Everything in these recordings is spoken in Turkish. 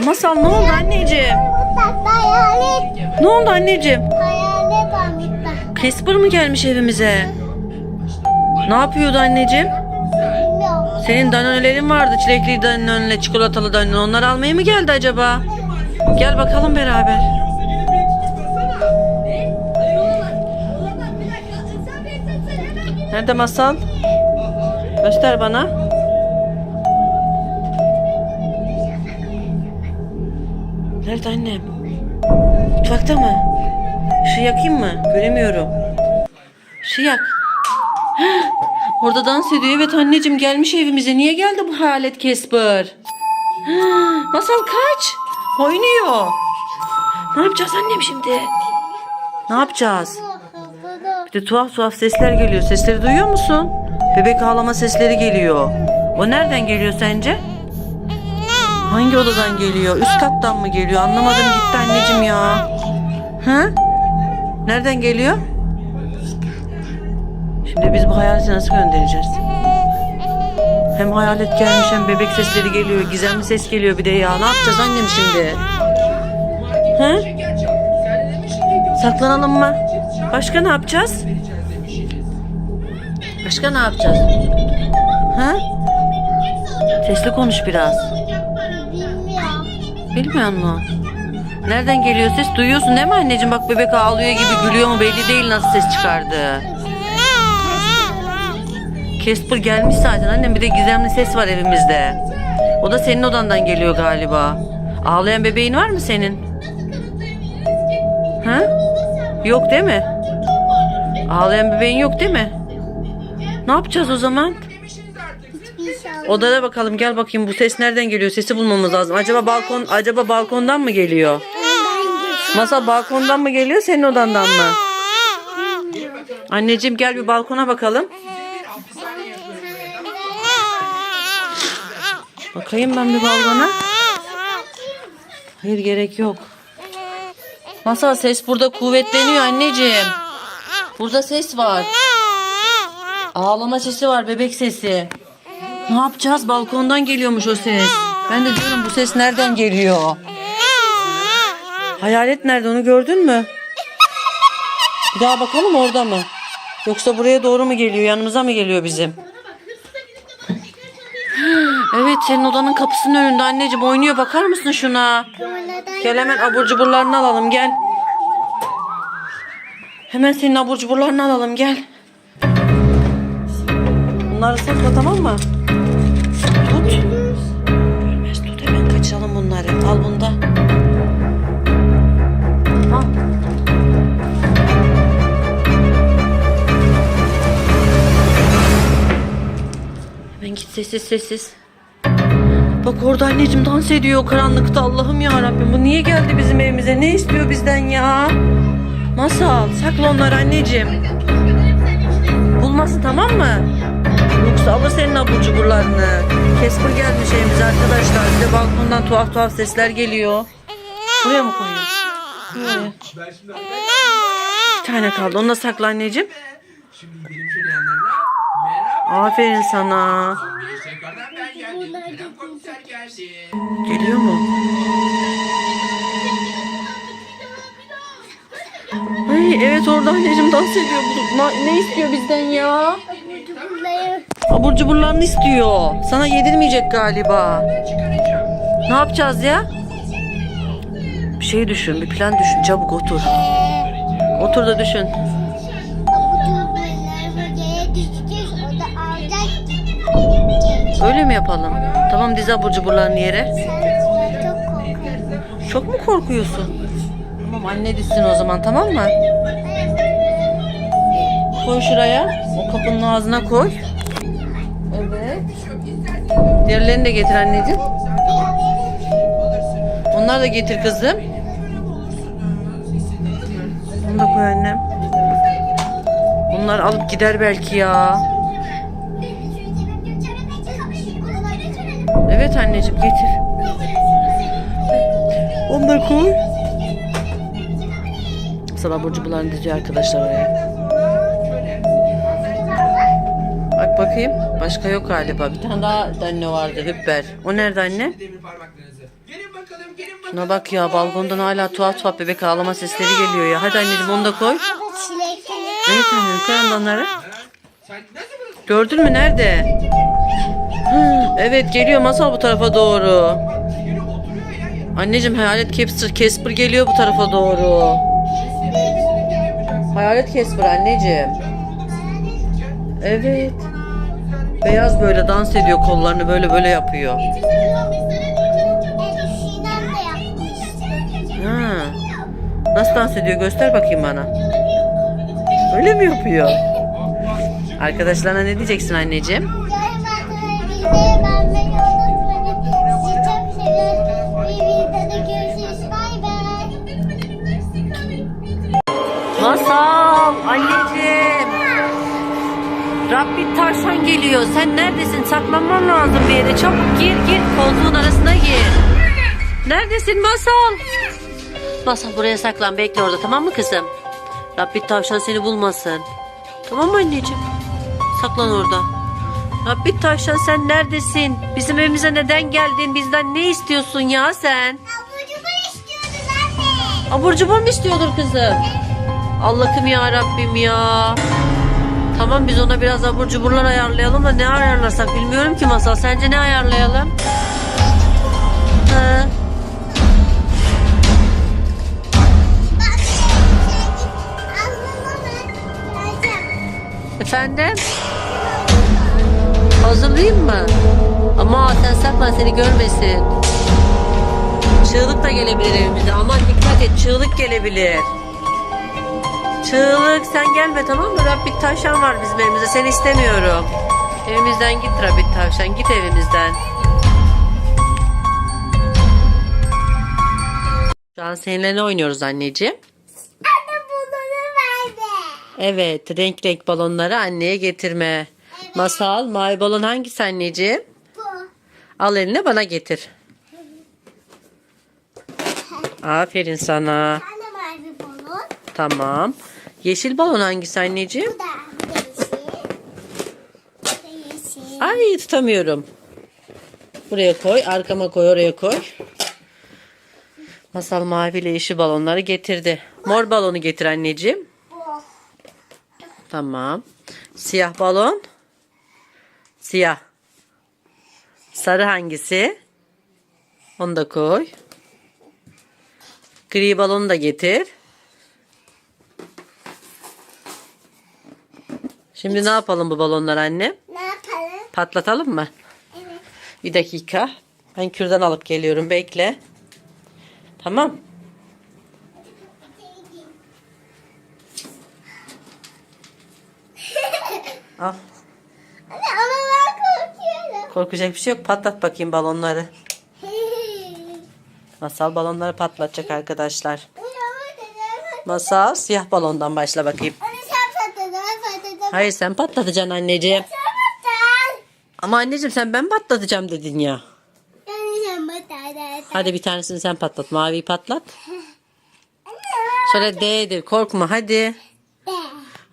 Masal ne oldu anneciğim? Hayalet. Ne oldu anneciğim? Hayalet mutfakta. Casper mı gelmiş evimize? Ne yapıyordu anneciğim? Senin danonelerin vardı. Çilekli danone, çikolatalı danone. Onları almaya mı geldi acaba? Gel bakalım beraber. Nerede masal? Göster bana. Nerede annem? Mutfakta mı? Şu yakayım mı? Göremiyorum. Şu yak. Orada dans ediyor. Evet anneciğim gelmiş evimize. Niye geldi bu hayalet Casper? Masal kaç. Oynuyor. Ne yapacağız annem şimdi? Ne yapacağız? Bir de tuhaf tuhaf sesler geliyor. Sesleri duyuyor musun? Bebek ağlama sesleri geliyor. O nereden geliyor sence? Hangi odadan geliyor? Üst kattan mı geliyor? Anlamadım gitti anneciğim ya. Ha? Nereden geliyor? Şimdi biz bu hayaleti nasıl göndereceğiz? Hem hayalet gelmiş hem bebek sesleri geliyor. Gizemli ses geliyor bir de ya. Ne yapacağız annem şimdi? He? Saklanalım mı? Başka ne yapacağız? Başka ne yapacağız? Ha? Sesli konuş biraz. Bilmiyor musun? Nereden geliyor ses? Duyuyorsun değil mi anneciğim? Bak bebek ağlıyor gibi gülüyor mu belli değil nasıl ses çıkardı. Casper gelmiş zaten annem bir de gizemli ses var evimizde. O da senin odandan geliyor galiba. Ağlayan bebeğin var mı senin? Ha? Yok değil mi? Ağlayan bebeğin yok değil mi? Ne yapacağız o zaman? Odaya bakalım gel bakayım bu ses nereden geliyor? Sesi bulmamız lazım. Acaba balkon acaba balkondan mı geliyor? Masal balkondan mı geliyor senin odandan mı? Anneciğim gel bir balkona bakalım. Bakayım ben bir balkona. Hayır gerek yok. Masal ses burada kuvvetleniyor anneciğim. Burada ses var. Ağlama sesi var bebek sesi. Ne yapacağız? Balkondan geliyormuş o ses. Ben de diyorum bu ses nereden geliyor? Hayalet nerede onu gördün mü? Bir daha bakalım orada mı? Yoksa buraya doğru mu geliyor? Yanımıza mı geliyor bizim? Evet senin odanın kapısının önünde anneciğim oynuyor. Bakar mısın şuna? Gel hemen abur cuburlarını alalım gel. Hemen senin abur cuburlarını alalım gel. Bunları sakla tamam mı? Sessiz sessiz. Bak orada anneciğim dans ediyor karanlıkta. Allah'ım ya Rabbim bu niye geldi bizim evimize? Ne istiyor bizden ya? Masal sakla onları anneciğim. Bulmasın tamam mı? Yoksa alır senin abur cuburlarını. Casper gelmiş evimize arkadaşlar. Bir de balkondan tuhaf tuhaf sesler geliyor. Buraya mı koyuyorsun? Buraya. Bir tane kaldı. Onu da sakla anneciğim. Aferin sana. Kerem komiser geldi. Geliyor mu? Ay evet orada anneciğim dans ediyor. Bu, na- ne istiyor bizden ya? Abur cuburlarını istiyor. Sana yedirmeyecek galiba. Ne yapacağız ya? Bir şey düşün, bir plan düşün. Çabuk otur. Otur da düşün. Öyle mi yapalım? Tamam diz abur cuburlarını yere. Çok mu korkuyorsun? Tamam anne dizsin o zaman tamam mı? Koy şuraya. O kapının ağzına koy. Evet. Diğerlerini de getir anneciğim. Onları da getir kızım. Onu da koy annem. Bunlar alıp gider belki ya. Evet anneciğim getir. Onları koy. Sabah burcu bularını diziyor arkadaşlar oraya. Bak bakayım. Başka yok galiba. Bir tane daha anne vardı. Hüpper. O nerede anne? Şuna bak ya balkondan hala tuhaf tuhaf bebek ağlama sesleri geliyor ya. Hadi anneciğim onu da koy. Evet annem koy onları. Gördün mü nerede? Evet geliyor masal bu tarafa doğru. Anneciğim hayalet Casper, Casper geliyor bu tarafa doğru. Hayalet Casper anneciğim. Evet. Beyaz böyle dans ediyor kollarını böyle böyle yapıyor. Ha. Nasıl dans ediyor göster bakayım bana. Öyle mi yapıyor? Arkadaşlarına ne diyeceksin anneciğim? Bay. Masal anneciğim. Rabbit tavşan geliyor. Sen neredesin? Saklanman lazım bir yere. Çabuk gir gir koltuğun arasına gir. Neredesin Masal? Masal buraya saklan. Bekle orada tamam mı kızım? Rabbit tavşan seni bulmasın. Tamam mı anneciğim? Saklan orada. Rabbit tavşan sen neredesin? Bizim evimize neden geldin? Bizden ne istiyorsun ya sen? Abucumu istiyordu anne. Abur cubur mu istiyordur kızım? Allah'ım ya Rabbim ya. Tamam biz ona biraz abur cuburlar ayarlayalım da ne ayarlarsak bilmiyorum ki Masal. Sence ne ayarlayalım? Ha? Efendim? Hazırlayayım mı? Ama sen saklan seni görmesin. Çığlık da gelebilir evimize. Aman dikkat et çığlık gelebilir. Çığlık sen gelme tamam mı? Rabbit tavşan var bizim evimizde. Seni istemiyorum. Evimizden git Rabbit tavşan. Git evimizden. Şu an seninle ne oynuyoruz anneciğim? Anne bunu verdi. Evet, renk renk balonları anneye getirme. Masal, mavi balon hangisi anneciğim? Bu. Al eline bana getir. Aferin sana. Anne mavi balon. Tamam. Yeşil balon hangisi anneciğim? Bu da yeşil. Yeşil. Ay tutamıyorum. Buraya koy, arkama koy, oraya koy. Masal mavi ile yeşil balonları getirdi. Mor balonu getir anneciğim. Bu. Tamam. Siyah balon. Siyah. Sarı hangisi? Onu da koy. Gri balonu da getir. Şimdi ne yapalım bu balonları annem? Ne yapalım? Patlatalım mı? Evet. Bir dakika. Ben kürdan alıp geliyorum. Bekle. Tamam. Al. Anne ama ben korkuyorum. Korkacak bir şey yok. Patlat bakayım balonları. Masal balonları patlatacak arkadaşlar. Masal siyah balondan başla bakayım. Hayır sen patlatacaksın anneciğim. Ama anneciğim sen ben patlatacağım dedin ya. Hadi bir tanesini sen patlat. Maviyi patlat. Sonra D'dir. Korkma hadi.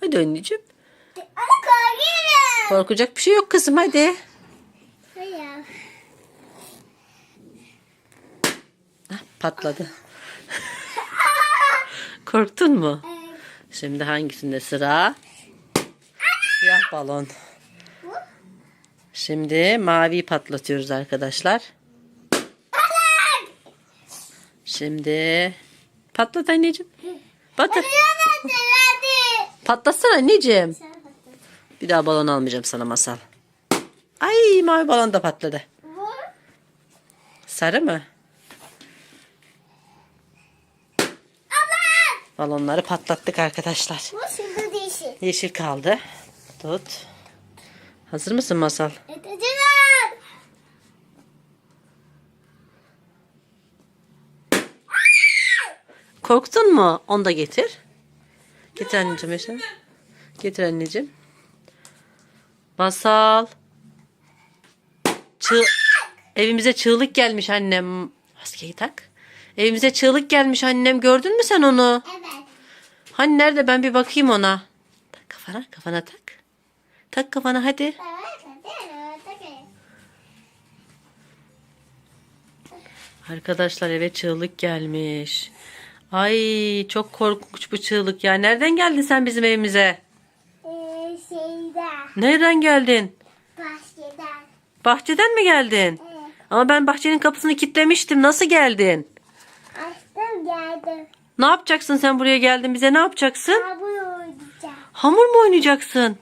Hadi anneciğim. Korkacak bir şey yok kızım hadi. Hayır. Hah, patladı. Korktun mu? Şimdi hangisinde sıra? Siyah balon. Şimdi maviyi patlatıyoruz arkadaşlar. Şimdi patlat anneciğim. Patlat. Patlatsana anneciğim. Bir daha balon almayacağım sana masal. Ay mavi balon da patladı. Sarı mı? Balonları patlattık arkadaşlar. Şimdi değişik. Yeşil kaldı. Tut. Hazır mısın masal? Edeceğim. Korktun mu? Onu da getir. Getir anneciğim Eşe. Getir anneciğim. Masal. Çığ... Evimize çığlık gelmiş annem. Maskeyi tak. Evimize çığlık gelmiş annem. Gördün mü sen onu? Evet. Hani nerede ben bir bakayım ona. Tak kafana, kafana tak. Tak kafana hadi. Arkadaşlar eve çığlık gelmiş. Ay çok korkunç bu çığlık ya. Nereden geldin sen bizim evimize? Ee, şeyden. Nereden geldin? Bahçeden. Bahçeden mi geldin? Evet. Ama ben bahçenin kapısını kilitlemiştim. Nasıl geldin? Geldim. Ne yapacaksın sen buraya geldin bize ne yapacaksın? Abi oynayacağım. Hamur mu oynayacaksın?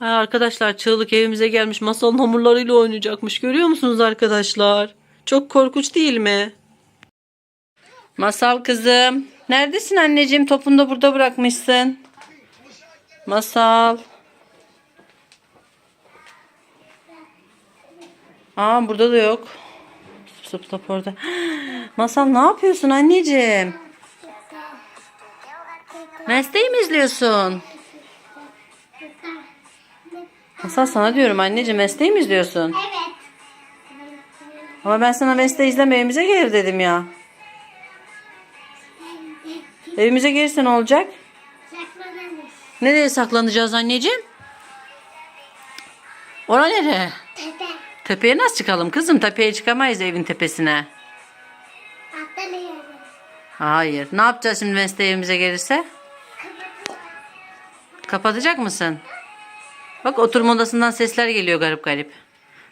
Ay arkadaşlar çığlık evimize gelmiş masalın hamurlarıyla oynayacakmış. Görüyor musunuz arkadaşlar? Çok korkunç değil mi? Masal kızım. Neredesin anneciğim? Topunu da burada bırakmışsın. Masal. Aa burada da yok. Sıp sıp orada. Masal ne yapıyorsun anneciğim? Mesleği mi izliyorsun? Masal sana diyorum anneciğim mesleği mi izliyorsun? Evet. Ama ben sana mesleği izleme evimize gel dedim ya. Evimize gelirse ne olacak? Saklanırız. Nereye saklanacağız anneciğim? Ora nereye? Tepe. Tepeye nasıl çıkalım kızım? Tepeye çıkamayız evin tepesine. Hayır. Ne yapacağız şimdi mesleği evimize gelirse? Kapatacak mısın? Bak oturma odasından sesler geliyor garip garip.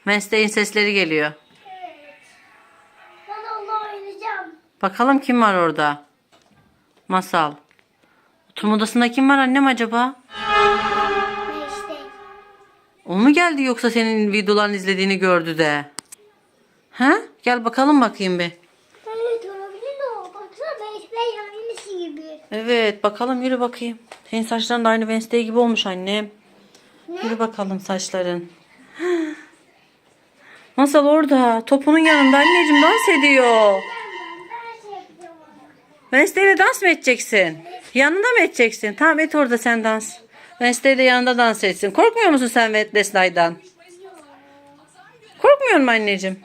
Mesleğin sesleri geliyor. Ben onunla oynayacağım. Bakalım kim var orada? Masal. Oturma odasında kim var annem acaba? Beşte. O mu geldi yoksa senin videolarını izlediğini gördü de? Ha? Gel bakalım bakayım bir. Evet olabilir de o. Baksana beşte aynısı gibi. Evet bakalım yürü bakayım. Senin saçların da aynı Wednesday gibi olmuş annem. Yürü bakalım saçların. Masal orada. Topunun yanında anneciğim dans ediyor. Wednesday'le dans mı edeceksin? Yanında mı edeceksin? Tamam et orada sen dans. Wednesday de yanında dans etsin. Korkmuyor musun sen Wednesday'dan? Korkmuyor musun anneciğim?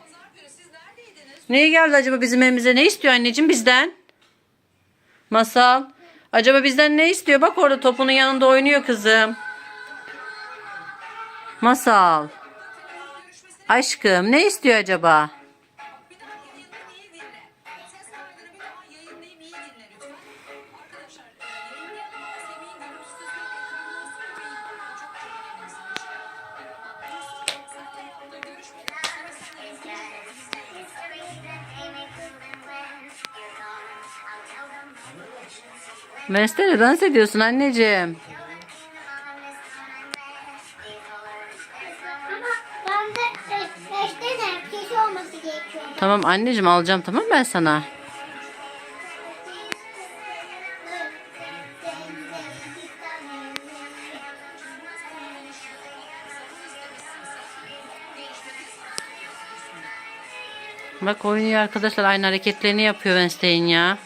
Neye geldi acaba bizim evimize? Ne istiyor anneciğim bizden? Masal. Acaba bizden ne istiyor? Bak orada topunun yanında oynuyor kızım. Masal. Aşkım ne istiyor acaba? Mesleğe dans ediyorsun anneciğim. Tamam anneciğim alacağım tamam ben sana. Bak oynuyor arkadaşlar aynı hareketlerini yapıyor Wednesday'in ya.